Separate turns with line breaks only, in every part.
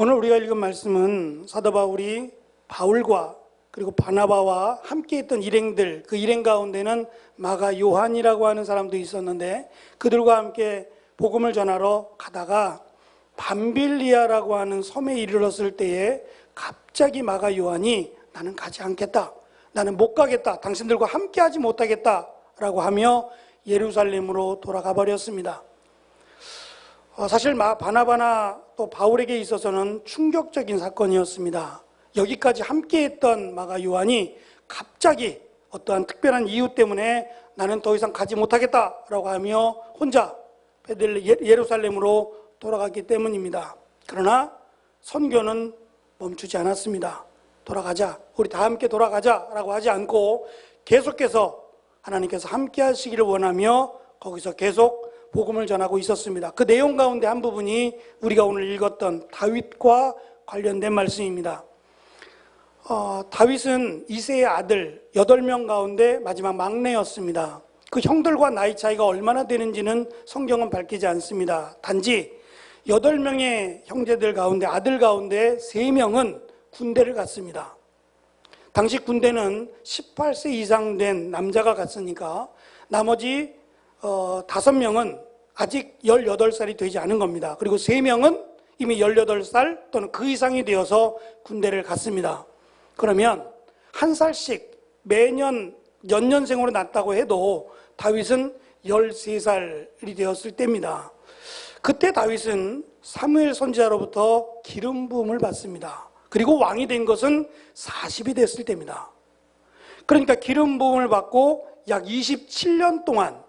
오늘 우리가 읽은 말씀은 사도 바울이 바울과 그리고 바나바와 함께 했던 일행들, 그 일행 가운데는 마가 요한이라고 하는 사람도 있었는데 그들과 함께 복음을 전하러 가다가 밤빌리아라고 하는 섬에 이르렀을 때에 갑자기 마가 요한이 나는 가지 않겠다. 나는 못 가겠다. 당신들과 함께 하지 못하겠다. 라고 하며 예루살렘으로 돌아가 버렸습니다. 어, 사실 마- 바나바나 또 바울에게 있어서는 충격적인 사건이었습니다. 여기까지 함께 했던 마가 요한이 갑자기 어떠한 특별한 이유 때문에 나는 더 이상 가지 못하겠다라고 하며 혼자 예- 예루살렘으로 돌아갔기 때문입니다. 그러나 선교는 멈추지 않았습니다. 돌아가자. 우리 다 함께 돌아가자라고 하지 않고 계속해서 하나님께서 함께 하시기를 원하며 거기서 계속 복음을 전하고 있었습니다. 그 내용 가운데 한 부분이 우리가 오늘 읽었던 다윗과 관련된 말씀입니다. 어, 다윗은 이세의 아들 8명 가운데 마지막 막내였습니다. 그 형들과 나이 차이가 얼마나 되는지는 성경은 밝히지 않습니다. 단지 8명의 형제들 가운데 아들 가운데 3명은 군대를 갔습니다. 당시 군대는 18세 이상 된 남자가 갔으니까 나머지 어, 5명은 아직 18살이 되지 않은 겁니다. 그리고 3명은 이미 18살 또는 그 이상이 되어서 군대를 갔습니다. 그러면 한 살씩 매년 연년생으로 났다고 해도 다윗은 13살이 되었을 때입니다. 그때 다윗은 사무엘 선지자로부터 기름 부음을 받습니다. 그리고 왕이 된 것은 40이 됐을 때입니다. 그러니까 기름 부음을 받고 약 27년 동안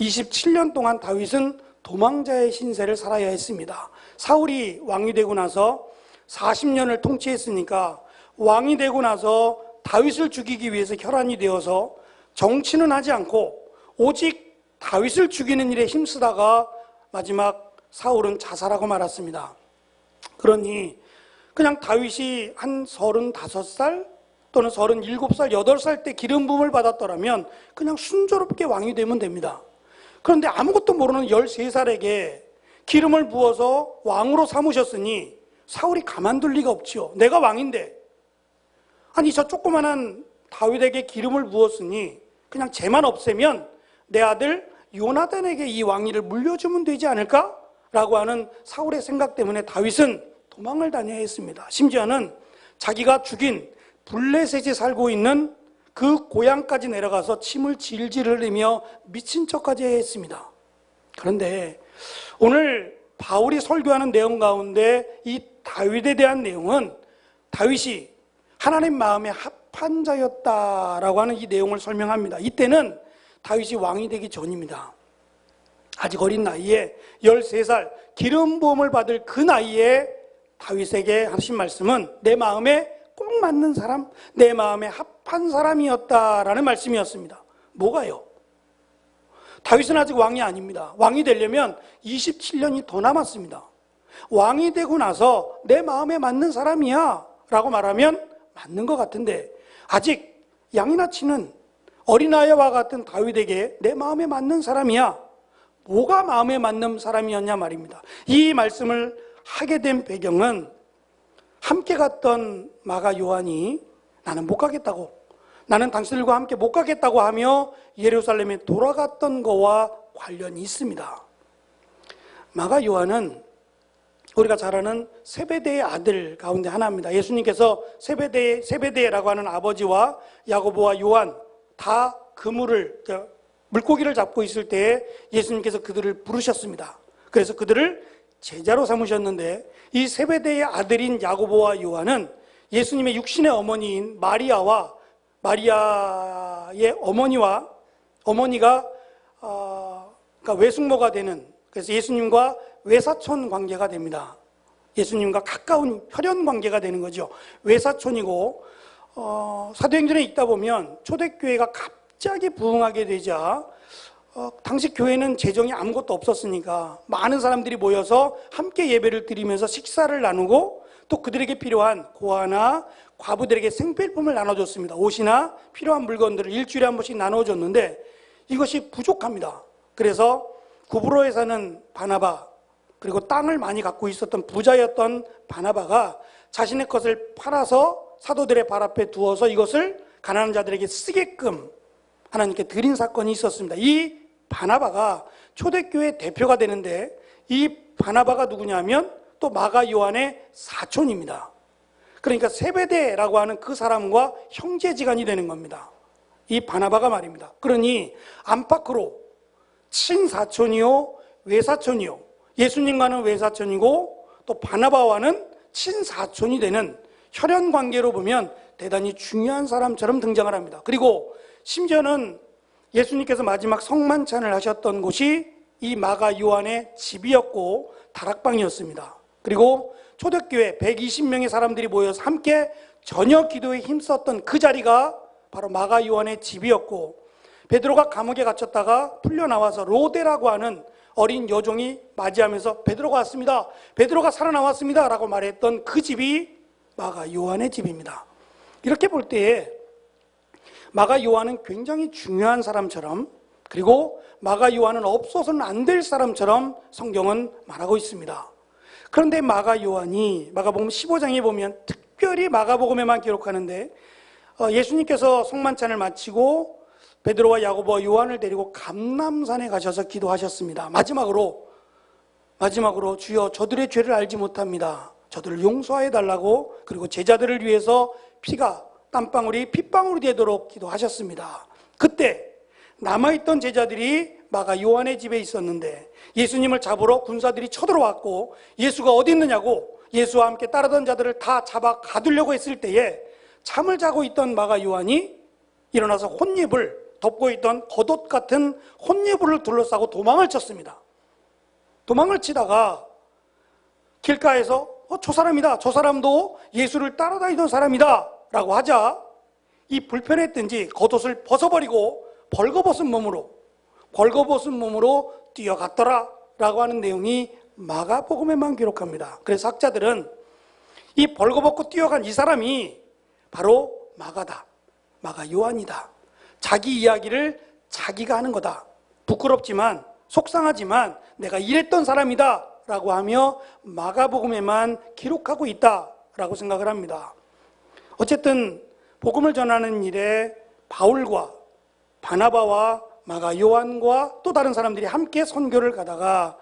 27년 동안 다윗은 도망자의 신세를 살아야 했습니다. 사울이 왕이 되고 나서 40년을 통치했으니까 왕이 되고 나서 다윗을 죽이기 위해서 혈안이 되어서 정치는 하지 않고 오직 다윗을 죽이는 일에 힘쓰다가 마지막 사울은 자살하고 말았습니다. 그러니 그냥 다윗이 한 35살 또는 37살, 8살 때 기름 부음을 받았더라면 그냥 순조롭게 왕이 되면 됩니다. 그런데 아무것도 모르는 13살에게 기름을 부어서 왕으로 삼으셨으니 사울이 가만둘 리가 없지요. 내가 왕인데. 아니, 저 조그만한 다윗에게 기름을 부었으니 그냥 죄만 없애면 내 아들 요나단에게 이 왕위를 물려주면 되지 않을까? 라고 하는 사울의 생각 때문에 다윗은 도망을 다녀야 했습니다. 심지어는 자기가 죽인 블레셋에 살고 있는 그 고향까지 내려가서 침을 질질 흘리며 미친 척까지 했습니다. 그런데 오늘 바울이 설교하는 내용 가운데 이 다윗에 대한 내용은 다윗이 하나님 마음에 합한 자였다라고 하는 이 내용을 설명합니다. 이때는 다윗이 왕이 되기 전입니다. 아직 어린 나이에 13살 기름 부음을 받을 그 나이에 다윗에게 하신 말씀은 내 마음에 꼭 맞는 사람, 내 마음에 합한 사람이었다라는 말씀이었습니다. 뭐가요? 다윗은 아직 왕이 아닙니다. 왕이 되려면 27년이 더 남았습니다. 왕이 되고 나서 내 마음에 맞는 사람이야 라고 말하면 맞는 것 같은데 아직 양이나 치는 어린아이와 같은 다윗에게 내 마음에 맞는 사람이야. 뭐가 마음에 맞는 사람이었냐 말입니다. 이 말씀을 하게 된 배경은 함께 갔던 마가 요한이 나는 못 가겠다고 나는 당신들과 함께 못 가겠다고 하며 예루살렘에 돌아갔던 거와 관련이 있습니다. 마가 요한은 우리가 잘 아는 세베대의 아들 가운데 하나입니다. 예수님께서 세베대 세베대라고 하는 아버지와 야고보와 요한 다 그물을 물고기를 잡고 있을 때에 예수님께서 그들을 부르셨습니다. 그래서 그들을 제자로 삼으셨는데 이 세베대의 아들인 야고보와 요한은 예수님의 육신의 어머니인 마리아와 마리아의 어머니와 어머니가 어, 그러니까 외숙모가 되는 그래서 예수님과 외사촌 관계가 됩니다. 예수님과 가까운 혈연 관계가 되는 거죠. 외사촌이고 어, 사도행전에 있다 보면 초대교회가 갑자기 부흥하게 되자 어, 당시 교회는 재정이 아무것도 없었으니까 많은 사람들이 모여서 함께 예배를 드리면서 식사를 나누고 또 그들에게 필요한 고아나 과부들에게 생필품을 나눠줬습니다. 옷이나 필요한 물건들을 일주일에 한 번씩 나눠줬는데 이것이 부족합니다. 그래서 구브로에 사는 바나바 그리고 땅을 많이 갖고 있었던 부자였던 바나바가 자신의 것을 팔아서 사도들의 발 앞에 두어서 이것을 가난한 자들에게 쓰게끔 하나님께 드린 사건이 있었습니다. 이 바나바가 초대교회 대표가 되는데 이 바나바가 누구냐면 또 마가 요한의 사촌입니다. 그러니까 세베대라고 하는 그 사람과 형제지간이 되는 겁니다. 이 바나바가 말입니다. 그러니 안팎으로 친사촌이요 외사촌이요 예수님과는 외사촌이고 또 바나바와는 친사촌이 되는 혈연 관계로 보면 대단히 중요한 사람처럼 등장을 합니다. 그리고 심지어는 예수님께서 마지막 성만찬을 하셨던 곳이 이 마가 요한의 집이었고 다락방이었습니다. 그리고 초대교회 120명의 사람들이 모여서 함께 저녁 기도에 힘썼던 그 자리가 바로 마가 요한의 집이었고 베드로가 감옥에 갇혔다가 풀려 나와서 로데라고 하는 어린 여종이 맞이하면서 베드로가 왔습니다. 베드로가 살아나왔습니다라고 말했던 그 집이 마가 요한의 집입니다. 이렇게 볼 때에 마가 요한은 굉장히 중요한 사람처럼 그리고 마가 요한은 없어서는 안 될 사람처럼 성경은 말하고 있습니다. 그런데 마가 요한이 마가복음 15장에 보면 특별히 마가복음에만 기록하는데 어, 예수님께서 성만찬을 마치고 베드로와 야고보와 요한을 데리고 감남산에 가셔서 기도하셨습니다. 마지막으로 마지막으로 주여 저들의 죄를 알지 못합니다. 저들을 용서해 달라고 그리고 제자들을 위해서 피가 땀방울이 핏방울이 되도록 기도하셨습니다. 그때 남아있던 제자들이 마가 요한의 집에 있었는데 예수님을 잡으러 군사들이 쳐들어왔고 예수가 어디 있느냐고 예수와 함께 따르던 자들을 다 잡아 가두려고 했을 때에 잠을 자고 있던 마가 요한이 일어나서 혼잎을 덮고 있던 겉옷 같은 혼잎을 둘러싸고 도망을 쳤습니다. 도망을 치다가 길가에서 어, 저 사람이다. 저 사람도 예수를 따라다니던 사람이다. 라고 하자 이 불편했든지 겉옷을 벗어버리고 벌거벗은 몸으로 벌거벗은 몸으로 뛰어갔더라 라고 하는 내용이 마가복음에만 기록합니다. 그래서 학자들은 이 벌거벗고 뛰어간 이 사람이 바로 마가다. 마가 요한이다. 자기 이야기를 자기가 하는 거다. 부끄럽지만 속상하지만 내가 이랬던 사람이다. 라고 하며 마가복음에만 기록하고 있다. 라고 생각을 합니다. 어쨌든 복음을 전하는 일에 바울과 바나바와 마가 요한과 또 다른 사람들이 함께 선교를 가다가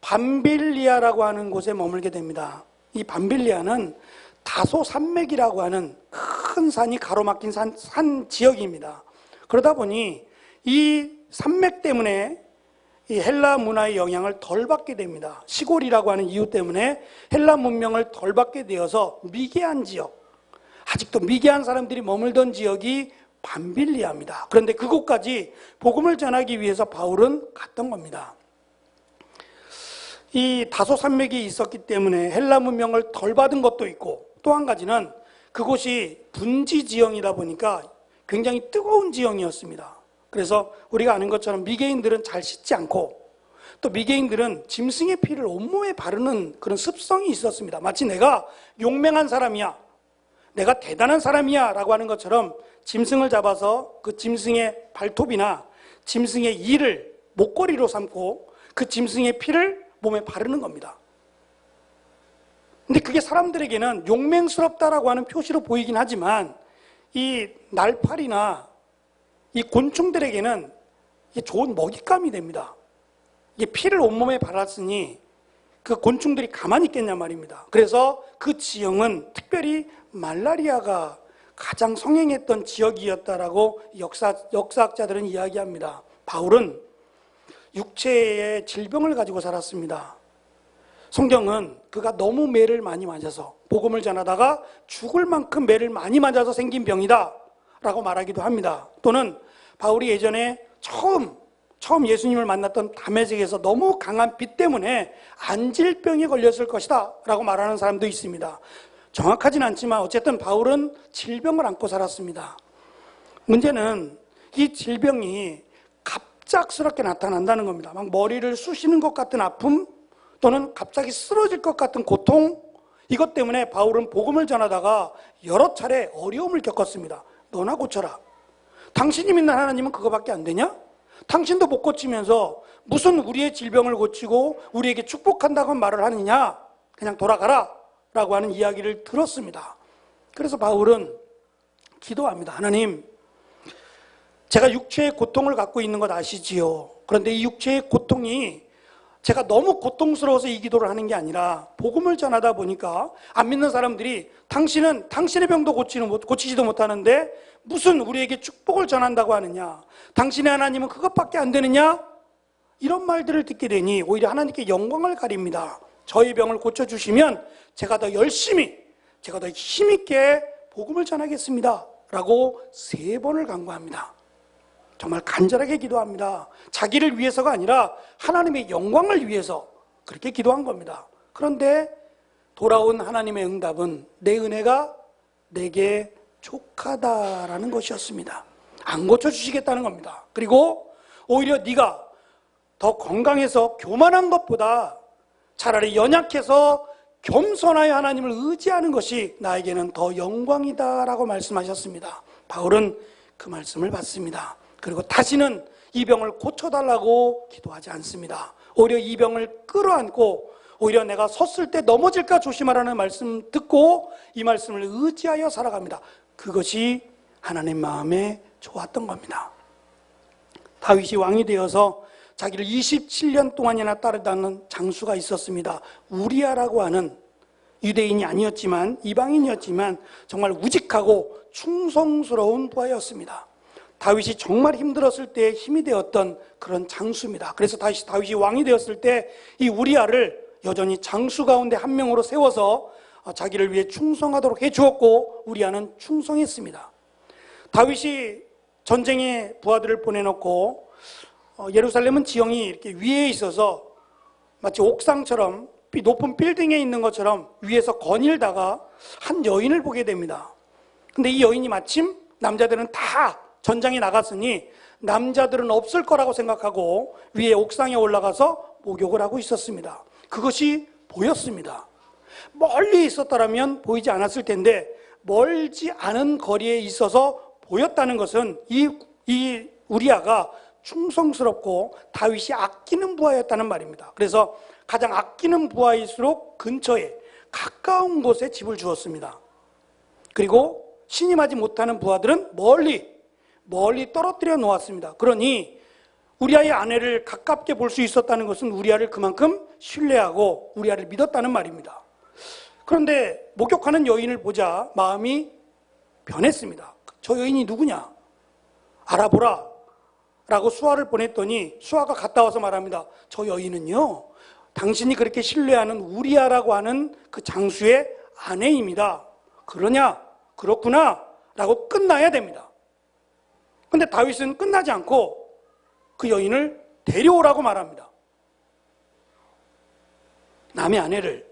밤빌리아라고 하는 곳에 머물게 됩니다. 이 밤빌리아는 다소 산맥이라고 하는 큰 산이 가로막힌 산, 산 지역입니다. 그러다 보니 이 산맥 때문에 이 헬라 문화의 영향을 덜 받게 됩니다. 시골이라고 하는 이유 때문에 헬라 문명을 덜 받게 되어서 미개한 지역, 아직도 미개한 사람들이 머물던 지역이 밤빌리아입니다. 그런데 그곳까지 복음을 전하기 위해서 바울은 갔던 겁니다. 이 다소 산맥이 있었기 때문에 헬라 문명을 덜 받은 것도 있고 또 한 가지는 그곳이 분지 지형이다 보니까 굉장히 뜨거운 지형이었습니다. 그래서 우리가 아는 것처럼 미개인들은 잘 씻지 않고 또 미개인들은 짐승의 피를 온몸에 바르는 그런 습성이 있었습니다. 마치 내가 용맹한 사람이야. 내가 대단한 사람이야. 라고 하는 것처럼 짐승을 잡아서 그 짐승의 발톱이나 짐승의 이를 목걸이로 삼고 그 짐승의 피를 몸에 바르는 겁니다. 근데 그게 사람들에게는 용맹스럽다라고 하는 표시로 보이긴 하지만 이 날파리나 이 곤충들에게는 좋은 먹잇감이 됩니다. 이게 피를 온몸에 발랐으니 그 곤충들이 가만히 있겠냐 말입니다. 그래서 그 지형은 특별히 말라리아가 가장 성행했던 지역이었다라고 역사, 역사학자들은 이야기합니다. 바울은 육체의 질병을 가지고 살았습니다. 성경은 그가 너무 매를 많이 맞아서 복음을 전하다가 죽을 만큼 매를 많이 맞아서 생긴 병이다 라고 말하기도 합니다. 또는 바울이 예전에 처음 처음 예수님을 만났던 담에색에서 너무 강한 빛 때문에 안질병에 걸렸을 것이다 라고 말하는 사람도 있습니다. 정확하진 않지만 어쨌든 바울은 질병을 안고 살았습니다. 문제는 이 질병이 갑작스럽게 나타난다는 겁니다. 막 머리를 쑤시는 것 같은 아픔 또는 갑자기 쓰러질 것 같은 고통 이것 때문에 바울은 복음을 전하다가 여러 차례 어려움을 겪었습니다. 너나 고쳐라. 당신이 믿는 하나님은 그거밖에 안 되냐? 당신도 못 고치면서 무슨 우리의 질병을 고치고 우리에게 축복한다고 말을 하느냐? 그냥 돌아가라. 라고 하는 이야기를 들었습니다. 그래서 바울은 기도합니다. 하나님, 제가 육체의 고통을 갖고 있는 것 아시지요? 그런데 이 육체의 고통이 제가 너무 고통스러워서 이 기도를 하는 게 아니라 복음을 전하다 보니까 안 믿는 사람들이 당신은 당신의 병도 고치는 못, 고치지도 못하는데 무슨 우리에게 축복을 전한다고 하느냐? 당신의 하나님은 그것밖에 안 되느냐? 이런 말들을 듣게 되니 오히려 하나님께 영광을 가립니다. 저희 병을 고쳐주시면 제가 더 열심히, 제가 더 힘있게 복음을 전하겠습니다. 라고 세 번을 강구합니다. 정말 간절하게 기도합니다. 자기를 위해서가 아니라 하나님의 영광을 위해서 그렇게 기도한 겁니다. 그런데 돌아온 하나님의 응답은 내 은혜가 내게 족하다라는 것이었습니다. 안 고쳐주시겠다는 겁니다. 그리고 오히려 네가 더 건강해서 교만한 것보다 차라리 연약해서 겸손하여 하나님을 의지하는 것이 나에게는 더 영광이다라고 말씀하셨습니다. 바울은 그 말씀을 받습니다. 그리고 다시는 이 병을 고쳐달라고 기도하지 않습니다. 오히려 이 병을 끌어안고 오히려 내가 섰을 때 넘어질까 조심하라는 말씀 듣고 이 말씀을 의지하여 살아갑니다. 그것이 하나님 마음에 좋았던 겁니다. 다윗이 왕이 되어서 자기를 27년 동안이나 따르다는 장수가 있었습니다. 우리아라고 하는 유대인이 아니었지만 이방인이었지만 정말 우직하고 충성스러운 부하였습니다. 다윗이 정말 힘들었을 때 힘이 되었던 그런 장수입니다. 그래서 다시 다윗이 왕이 되었을 때 이 우리아를 여전히 장수 가운데 한 명으로 세워서 자기를 위해 충성하도록 해 주었고 우리아는 충성했습니다. 다윗이 전쟁에 부하들을 보내놓고 어, 예루살렘은 지형이 이렇게 위에 있어서 마치 옥상처럼 높은 빌딩에 있는 것처럼 위에서 거닐다가 한 여인을 보게 됩니다. 근데 이 여인이 마침 남자들은 다 전장에 나갔으니 남자들은 없을 거라고 생각하고 위에 옥상에 올라가서 목욕을 하고 있었습니다. 그것이 보였습니다. 멀리 있었더라면 보이지 않았을 텐데 멀지 않은 거리에 있어서 보였다는 것은 이, 이 우리아가 충성스럽고 다윗이 아끼는 부하였다는 말입니다. 그래서 가장 아끼는 부하일수록 근처에 가까운 곳에 집을 주었습니다. 그리고 신임하지 못하는 부하들은 멀리 멀리 떨어뜨려 놓았습니다. 그러니 우리아의 아내를 가깝게 볼 수 있었다는 것은 우리아를 그만큼 신뢰하고 우리아를 믿었다는 말입니다. 그런데 목욕하는 여인을 보자 마음이 변했습니다. 저 여인이 누구냐? 알아보라. 라고 수아를 보냈더니 수아가 갔다 와서 말합니다. 저 여인은요, 당신이 그렇게 신뢰하는 우리아라고 하는 그 장수의 아내입니다. 그러냐? 그렇구나. 라고 끝나야 됩니다. 근데 다윗은 끝나지 않고 그 여인을 데려오라고 말합니다. 남의 아내를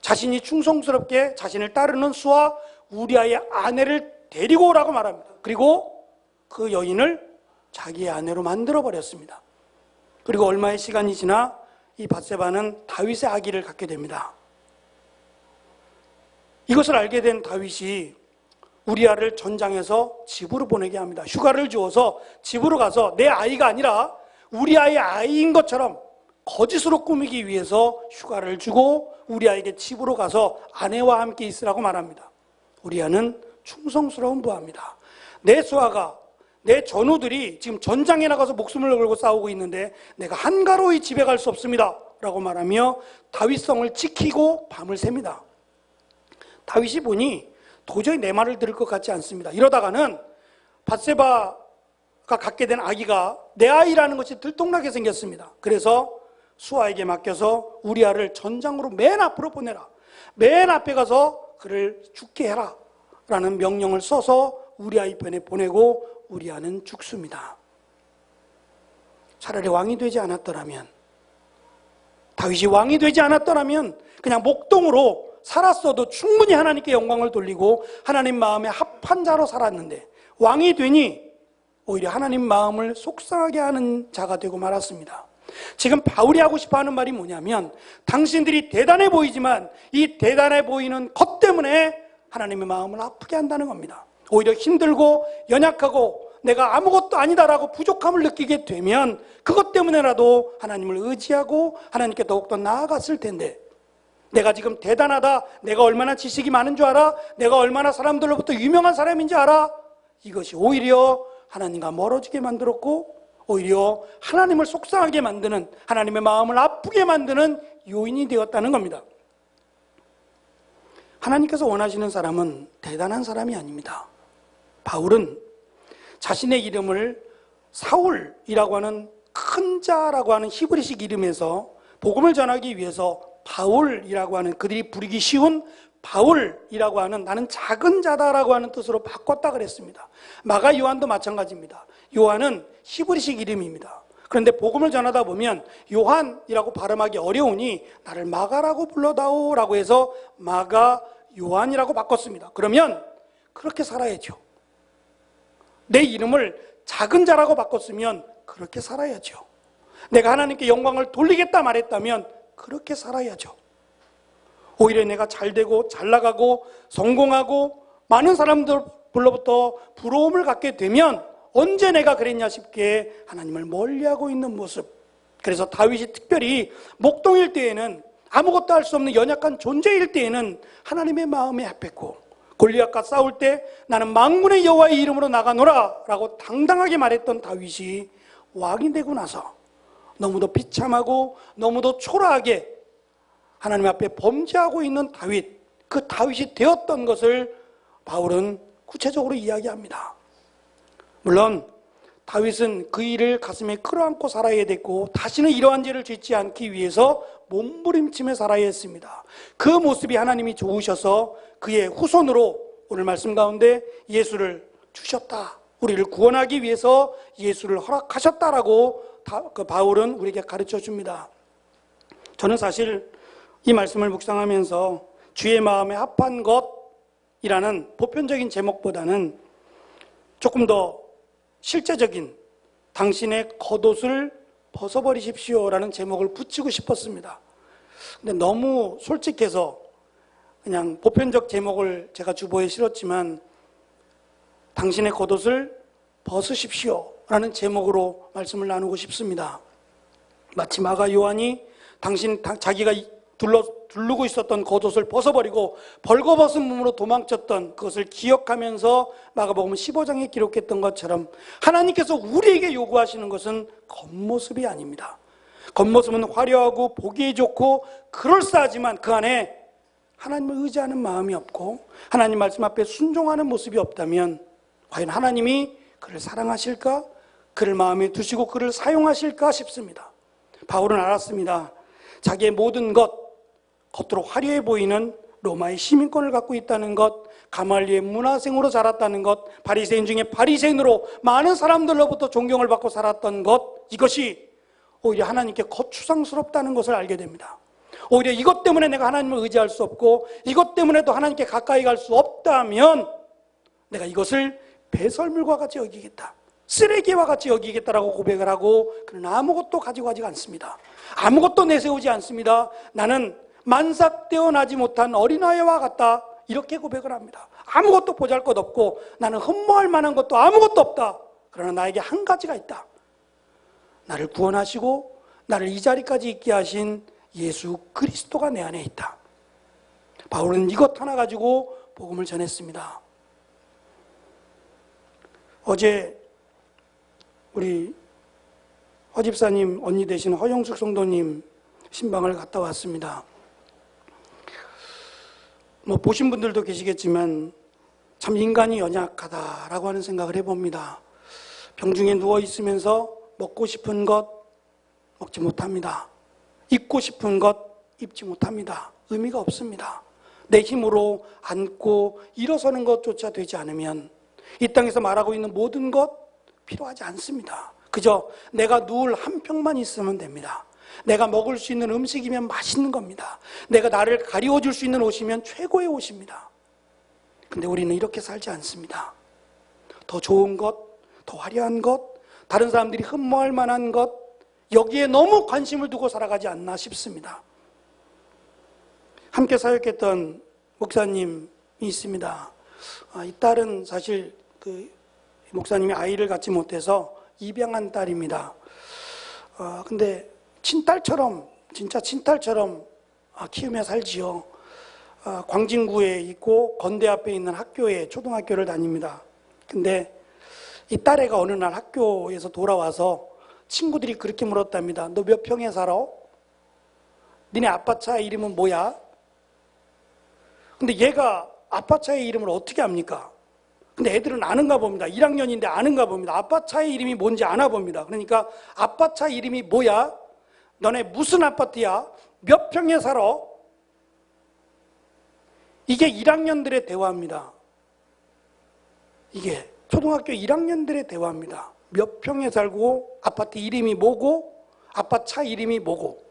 자신이 충성스럽게 자신을 따르는 수아 우리아의 아내를 데리고 오라고 말합니다. 그리고 그 여인을 자기의 아내로 만들어 버렸습니다. 그리고 얼마의 시간이 지나 이 바세바는 다윗의 아기를 갖게 됩니다. 이것을 알게 된 다윗이 우리아를 전장에서 집으로 보내게 합니다. 휴가를 주어서 집으로 가서 내 아이가 아니라 우리 아이의 아이인 것처럼 거짓으로 꾸미기 위해서 휴가를 주고 우리 아이에게 집으로 가서 아내와 함께 있으라고 말합니다. 우리 아는 충성스러운 부하입니다. 내 수아가 내 전우들이 지금 전장에 나가서 목숨을 걸고 싸우고 있는데 내가 한가로이 집에 갈 수 없습니다. 라고 말하며 다윗성을 지키고 밤을 셉니다. 다윗이 보니 도저히 내 말을 들을 것 같지 않습니다. 이러다가는 바세바가 갖게 된 아기가 내 아이라는 것이 들통나게 생겼습니다. 그래서 수아에게 맡겨서 우리아를 전장으로 맨 앞으로 보내라. 맨 앞에 가서 그를 죽게 해라. 라는 명령을 써서 우리아 이편에 보내고 우리아는 죽습니다. 차라리 왕이 되지 않았더라면 다윗이 왕이 되지 않았더라면 그냥 목동으로 살았어도 충분히 하나님께 영광을 돌리고 하나님 마음에 합한 자로 살았는데 왕이 되니 오히려 하나님 마음을 속상하게 하는 자가 되고 말았습니다. 지금 바울이 하고 싶어 하는 말이 뭐냐면 당신들이 대단해 보이지만 이 대단해 보이는 것 때문에 하나님의 마음을 아프게 한다는 겁니다. 오히려 힘들고 연약하고 내가 아무것도 아니다라고 부족함을 느끼게 되면 그것 때문에라도 하나님을 의지하고 하나님께 더욱더 나아갔을 텐데 내가 지금 대단하다. 내가 얼마나 지식이 많은 줄 알아? 내가 얼마나 사람들로부터 유명한 사람인지 알아? 이것이 오히려 하나님과 멀어지게 만들었고 오히려 하나님을 속상하게 만드는 하나님의 마음을 아프게 만드는 요인이 되었다는 겁니다. 하나님께서 원하시는 사람은 대단한 사람이 아닙니다. 바울은 자신의 이름을 사울이라고 하는 큰 자라고 하는 히브리식 이름에서 복음을 전하기 위해서 바울이라고 하는 그들이 부르기 쉬운 바울이라고 하는 나는 작은 자다라고 하는 뜻으로 바꿨다 그랬습니다. 마가 요한도 마찬가지입니다. 요한은 히브리식 이름입니다. 그런데 복음을 전하다 보면 요한이라고 발음하기 어려우니 나를 마가라고 불러다오라고 해서 마가 요한이라고 바꿨습니다. 그러면 그렇게 살아야죠. 내 이름을 작은 자라고 바꿨으면 그렇게 살아야죠. 내가 하나님께 영광을 돌리겠다 말했다면 그렇게 살아야죠. 오히려 내가 잘 되고 잘 나가고 성공하고 많은 사람들로부터 부러움을 갖게 되면 언제 내가 그랬냐 싶게 하나님을 멀리하고 있는 모습. 그래서 다윗이 특별히 목동일 때에는 아무것도 할 수 없는 연약한 존재일 때에는 하나님의 마음에 합했고 골리앗과 싸울 때 나는 망군의 여호와의 이름으로 나가노라라고 당당하게 말했던 다윗이 왕이 되고 나서 너무도 비참하고 너무도 초라하게 하나님 앞에 범죄하고 있는 다윗, 그 다윗이 되었던 것을 바울은 구체적으로 이야기합니다. 물론 다윗은 그 일을 가슴에 끌어안고 살아야 됐고 다시는 이러한 죄를 짓지 않기 위해서 몸부림치며 살아야 했습니다. 그 모습이 하나님이 좋으셔서 그의 후손으로 오늘 말씀 가운데 예수를 주셨다. 우리를 구원하기 위해서 예수를 허락하셨다라고 그 바울은 우리에게 가르쳐 줍니다. 저는 사실 이 말씀을 묵상하면서 주의 마음에 합한 것이라는 보편적인 제목보다는 조금 더 실제적인 당신의 겉옷을 벗어버리십시오라는 제목을 붙이고 싶었습니다. 근데 너무 솔직해서 그냥 보편적 제목을 제가 주보에 실었지만 당신의 겉옷을 벗으십시오 라는 제목으로 말씀을 나누고 싶습니다. 마치 마가 요한이 당신 자기가 둘러, 두르고 있었던 겉옷을 벗어버리고 벌거벗은 몸으로 도망쳤던 그것을 기억하면서 마가복음 15장에 기록했던 것처럼 하나님께서 우리에게 요구하시는 것은 겉모습이 아닙니다. 겉모습은 화려하고 보기 좋고 그럴싸하지만 그 안에 하나님을 의지하는 마음이 없고 하나님 말씀 앞에 순종하는 모습이 없다면 과연 하나님이 그를 사랑하실까? 그를 마음에 두시고 그를 사용하실까 싶습니다. 바울은 알았습니다. 자기의 모든 것, 겉으로 화려해 보이는 로마의 시민권을 갖고 있다는 것, 가말리의 문화생으로 자랐다는 것, 바리새인 중에 바리새인으로 많은 사람들로부터 존경을 받고 살았던 것, 이것이 오히려 하나님께 거추상스럽다는 것을 알게 됩니다. 오히려 이것 때문에 내가 하나님을 의지할 수 없고 이것 때문에도 하나님께 가까이 갈 수 없다면 내가 이것을 배설물과 같이 여기겠다. 쓰레기와 같이 여기겠다라고 고백을 하고 그는 아무것도 가지고 가지 않습니다. 아무것도 내세우지 않습니다. 나는 만삭되어 나지 못한 어린아이와 같다. 이렇게 고백을 합니다. 아무것도 보잘 것 없고 나는 흠모할 만한 것도 아무것도 없다. 그러나 나에게 한 가지가 있다. 나를 구원하시고 나를 이 자리까지 있게 하신 예수 그리스도가 내 안에 있다. 바울은 이것 하나 가지고 복음을 전했습니다. 어제 우리 허집사님 언니 되신 허영숙 성도님 신방을 갔다 왔습니다. 뭐 보신 분들도 계시겠지만 참 인간이 연약하다라고 하는 생각을 해봅니다. 병중에 누워 있으면서 먹고 싶은 것 먹지 못합니다. 입고 싶은 것 입지 못합니다. 의미가 없습니다. 내 힘으로 앉고 일어서는 것조차 되지 않으면 이 땅에서 말하고 있는 모든 것 필요하지 않습니다. 그저 내가 누울 한 평만 있으면 됩니다. 내가 먹을 수 있는 음식이면 맛있는 겁니다. 내가 나를 가리워줄 수 있는 옷이면 최고의 옷입니다. 근데 우리는 이렇게 살지 않습니다. 더 좋은 것, 더 화려한 것, 다른 사람들이 흠모할 만한 것, 여기에 너무 관심을 두고 살아가지 않나 싶습니다. 함께 사역했던 목사님이 있습니다. 아, 이 딸은 사실 그 목사님이 아이를 갖지 못해서 입양한 딸입니다. 어, 근데 친딸처럼 진짜 친딸처럼 아, 키우며 살지요. 아, 광진구에 있고 건대 앞에 있는 학교에 초등학교를 다닙니다. 근데 이 딸애가 어느 날 학교에서 돌아와서 친구들이 그렇게 물었답니다. 너 몇 평에 살아? 니네 아빠 차 이름은 뭐야? 근데 얘가 아빠 차의 이름을 어떻게 압니까? 근데 애들은 아는가 봅니다. 1학년인데 아는가 봅니다. 아빠 차의 이름이 뭔지 아나 봅니다. 그러니까 아빠 차 이름이 뭐야? 너네 무슨 아파트야? 몇 평에 살아? 이게 1학년들의 대화입니다. 이게 초등학교 1학년들의 대화입니다. 몇 평에 살고 아파트 이름이 뭐고 아빠 차 이름이 뭐고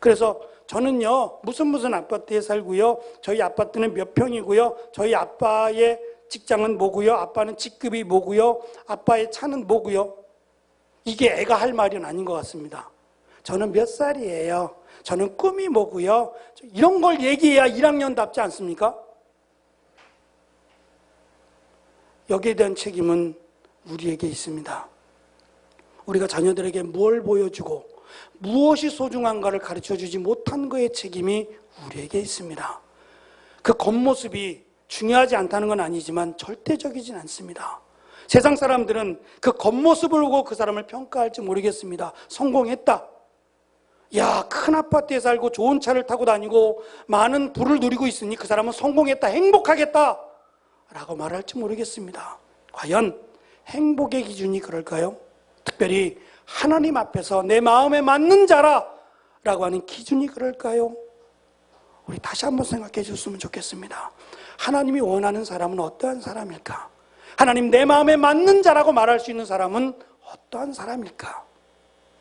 그래서 저는요 무슨 무슨 아파트에 살고요 저희 아파트는 몇 평이고요 저희 아빠의 직장은 뭐고요 아빠는 직급이 뭐고요 아빠의 차는 뭐고요 이게 애가 할 말은 아닌 것 같습니다 저는 몇 살이에요 저는 꿈이 뭐고요 이런 걸 얘기해야 1학년답지 않습니까? 여기에 대한 책임은 우리에게 있습니다. 우리가 자녀들에게 뭘 보여주고 무엇이 소중한가를 가르쳐 주지 못한 것의 책임이 우리에게 있습니다. 그 겉모습이 중요하지 않다는 건 아니지만 절대적이진 않습니다. 세상 사람들은 그 겉모습을 보고 그 사람을 평가할지 모르겠습니다. 성공했다. 야, 큰 아파트에 살고 좋은 차를 타고 다니고 많은 부를 누리고 있으니 그 사람은 성공했다. 행복하겠다. 라고 말할지 모르겠습니다. 과연 행복의 기준이 그럴까요? 특별히 하나님 앞에서 내 마음에 맞는 자라 라고 하는 기준이 그럴까요? 우리 다시 한번 생각해 줬으면 좋겠습니다. 하나님이 원하는 사람은 어떠한 사람일까? 하나님 내 마음에 맞는 자라고 말할 수 있는 사람은 어떠한 사람일까?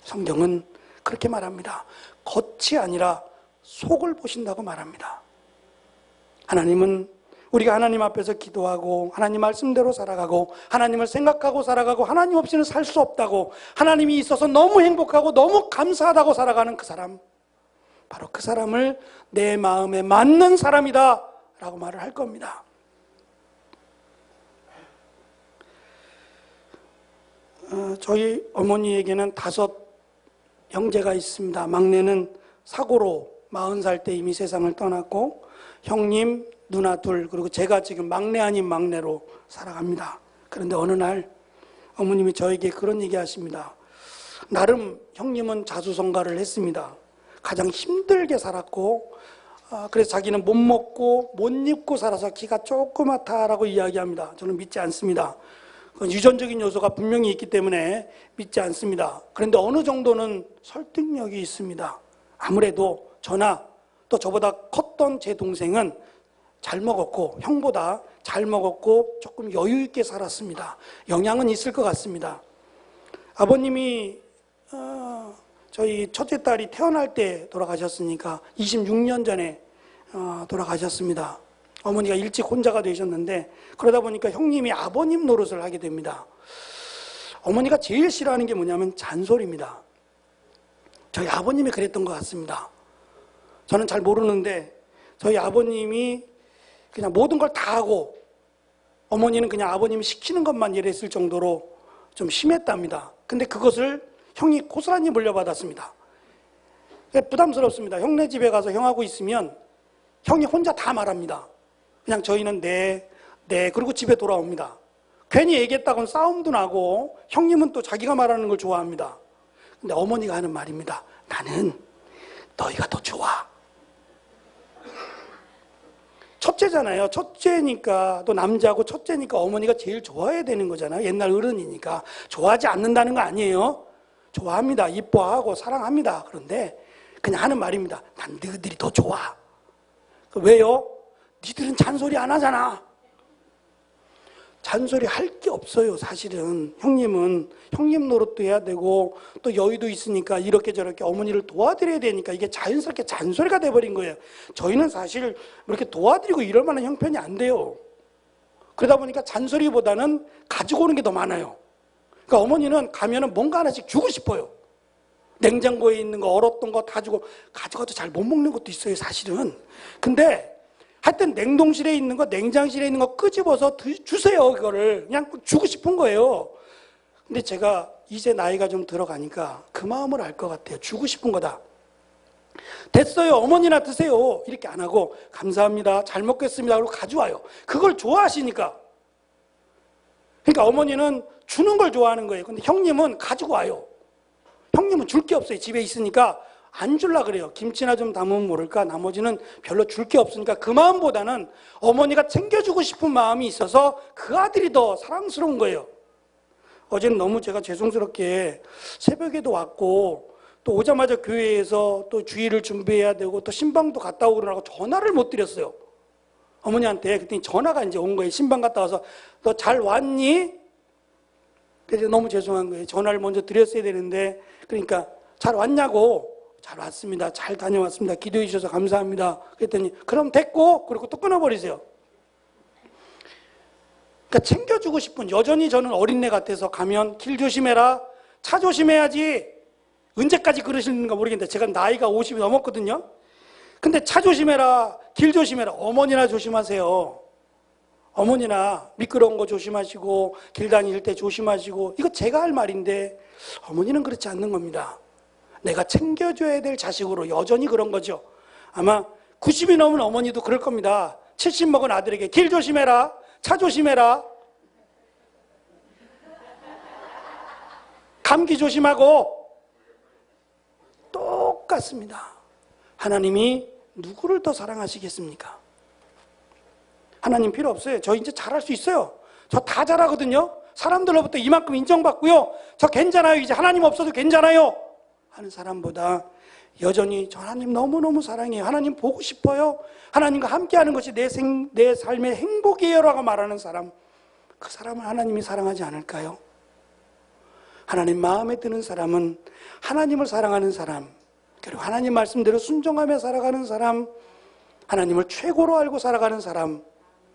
성경은 그렇게 말합니다. 겉이 아니라 속을 보신다고 말합니다. 하나님은 우리가 하나님 앞에서 기도하고 하나님 말씀대로 살아가고 하나님을 생각하고 살아가고 하나님 없이는 살 수 없다고 하나님이 있어서 너무 행복하고 너무 감사하다고 살아가는 그 사람 바로 그 사람을 내 마음에 맞는 사람이다 라고 말을 할 겁니다. 어, 저희 어머니에게는 다섯 형제가 있습니다. 막내는 사고로 40살 때 이미 세상을 떠났고 형님, 누나 둘 그리고 제가 지금 막내 아닌 막내로 살아갑니다. 그런데 어느 날 어머님이 저에게 그런 얘기 하십니다. 나름 형님은 자수성가를 했습니다. 가장 힘들게 살았고 아, 그래서 자기는 못 먹고 못 입고 살아서 키가 조그맣다라고 이야기합니다. 저는 믿지 않습니다. 유전적인 요소가 분명히 있기 때문에 믿지 않습니다. 그런데 어느 정도는 설득력이 있습니다. 아무래도 저나 또 저보다 컸던 제 동생은 잘 먹었고 형보다 잘 먹었고 조금 여유 있게 살았습니다. 영향은 있을 것 같습니다. 아버님이 어, 저희 첫째 딸이 태어날 때 돌아가셨으니까 26년 전에 어, 돌아가셨습니다. 어머니가 일찍 혼자가 되셨는데 그러다 보니까 형님이 아버님 노릇을 하게 됩니다. 어머니가 제일 싫어하는 게 뭐냐면 잔소리입니다. 저희 아버님이 그랬던 것 같습니다. 저는 잘 모르는데 저희 아버님이 그냥 모든 걸 다 하고 어머니는 그냥 아버님이 시키는 것만 일했을 정도로 좀 심했답니다. 근데 그것을 형이 고스란히 물려받았습니다. 부담스럽습니다. 형네 집에 가서 형하고 있으면 형이 혼자 다 말합니다. 그냥 저희는 네, 네, 그리고 집에 돌아옵니다. 괜히 얘기했다고는 싸움도 나고 형님은 또 자기가 말하는 걸 좋아합니다. 근데 어머니가 하는 말입니다. 나는 너희가 더 좋아. 첫째잖아요. 첫째니까 또 남자고 첫째니까 어머니가 제일 좋아해야 되는 거잖아요. 옛날 어른이니까 좋아하지 않는다는 거 아니에요. 좋아합니다. 이뻐하고 사랑합니다. 그런데 그냥 하는 말입니다. 난 너희들이 더 좋아. 왜요? 니들은 잔소리 안 하잖아. 잔소리 할 게 없어요, 사실은. 형님은 형님 노릇도 해야 되고 또 여유도 있으니까 이렇게 저렇게 어머니를 도와드려야 되니까 이게 자연스럽게 잔소리가 돼버린 거예요. 저희는 사실 이렇게 도와드리고 이럴 만한 형편이 안 돼요. 그러다 보니까 잔소리보다는 가지고 오는 게 더 많아요. 그러니까 어머니는 가면은 뭔가 하나씩 주고 싶어요. 냉장고에 있는 거 얼었던 거 다 주고 가져가도 잘 못 먹는 것도 있어요, 사실은. 근데 하여튼 냉동실에 있는 거, 냉장실에 있는 거 끄집어서 드- 주세요. 그거를 그냥 주고 싶은 거예요. 근데 제가 이제 나이가 좀 들어가니까 그 마음을 알 것 같아요. 주고 싶은 거다. 됐어요. 어머니나 드세요. 이렇게 안 하고 감사합니다. 잘 먹겠습니다. 그리고 가져와요. 그걸 좋아하시니까. 그러니까 어머니는 주는 걸 좋아하는 거예요. 근데 형님은 가지고 와요. 형님은 줄 게 없어요. 집에 있으니까 안 줄라 그래요. 김치나 좀 담으면 모를까. 나머지는 별로 줄 게 없으니까 그 마음보다는 어머니가 챙겨주고 싶은 마음이 있어서 그 아들이 더 사랑스러운 거예요. 어제는 너무 제가 죄송스럽게 새벽에도 왔고 또 오자마자 교회에서 또 주의를 준비해야 되고 또 신방도 갔다 오고 그러라고 전화를 못 드렸어요. 어머니한테 그랬더니 전화가 이제 온 거예요. 신방 갔다 와서 너 잘 왔니? 그래서 너무 죄송한 거예요. 전화를 먼저 드렸어야 되는데 그러니까 잘 왔냐고 잘 왔습니다. 잘 다녀왔습니다. 기도해 주셔서 감사합니다. 그랬더니 그럼 됐고 그리고 또 끊어버리세요. 그러니까 챙겨주고 싶은 여전히 저는 어린애 같아서 가면 길 조심해라 차 조심해야지 언제까지 그러시는가 모르겠는데 제가 나이가 50이 넘었거든요. 근데 차 조심해라 길 조심해라 어머니나 조심하세요. 어머니나 미끄러운 거 조심하시고 길 다닐 때 조심하시고 이거 제가 할 말인데 어머니는 그렇지 않는 겁니다. 내가 챙겨줘야 될 자식으로 여전히 그런 거죠. 아마 90이 넘은 어머니도 그럴 겁니다. 70 먹은 아들에게 길 조심해라. 차 조심해라. 감기 조심하고 똑같습니다. 하나님이 누구를 더 사랑하시겠습니까? 하나님 필요 없어요. 저 이제 잘할 수 있어요. 저 다 잘하거든요. 사람들로부터 이만큼 인정받고요. 저 괜찮아요. 이제 하나님 없어도 괜찮아요. 하는 사람보다 여전히 저 하나님 너무너무 사랑해요. 하나님 보고 싶어요. 하나님과 함께하는 것이 내, 생, 내 삶의 행복이에요 라고 말하는 사람. 그 사람을 하나님이 사랑하지 않을까요? 하나님 마음에 드는 사람은 하나님을 사랑하는 사람, 그리고 하나님 말씀대로 순종하며 살아가는 사람, 하나님을 최고로 알고 살아가는 사람,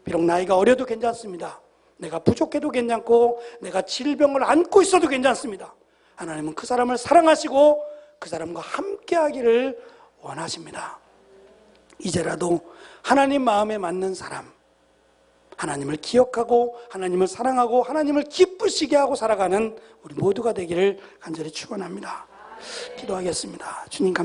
비록 나이가 어려도 괜찮습니다. 내가 부족해도 괜찮고, 내가 질병을 안고 있어도 괜찮습니다. 하나님은 그 사람을 사랑하시고, 그 사람과 함께 하기를 원하십니다. 이제라도 하나님 마음에 맞는 사람, 하나님을 기억하고, 하나님을 사랑하고, 하나님을 기쁘시게 하고 살아가는 우리 모두가 되기를 간절히 축원합니다. 기도하겠습니다. 주님 감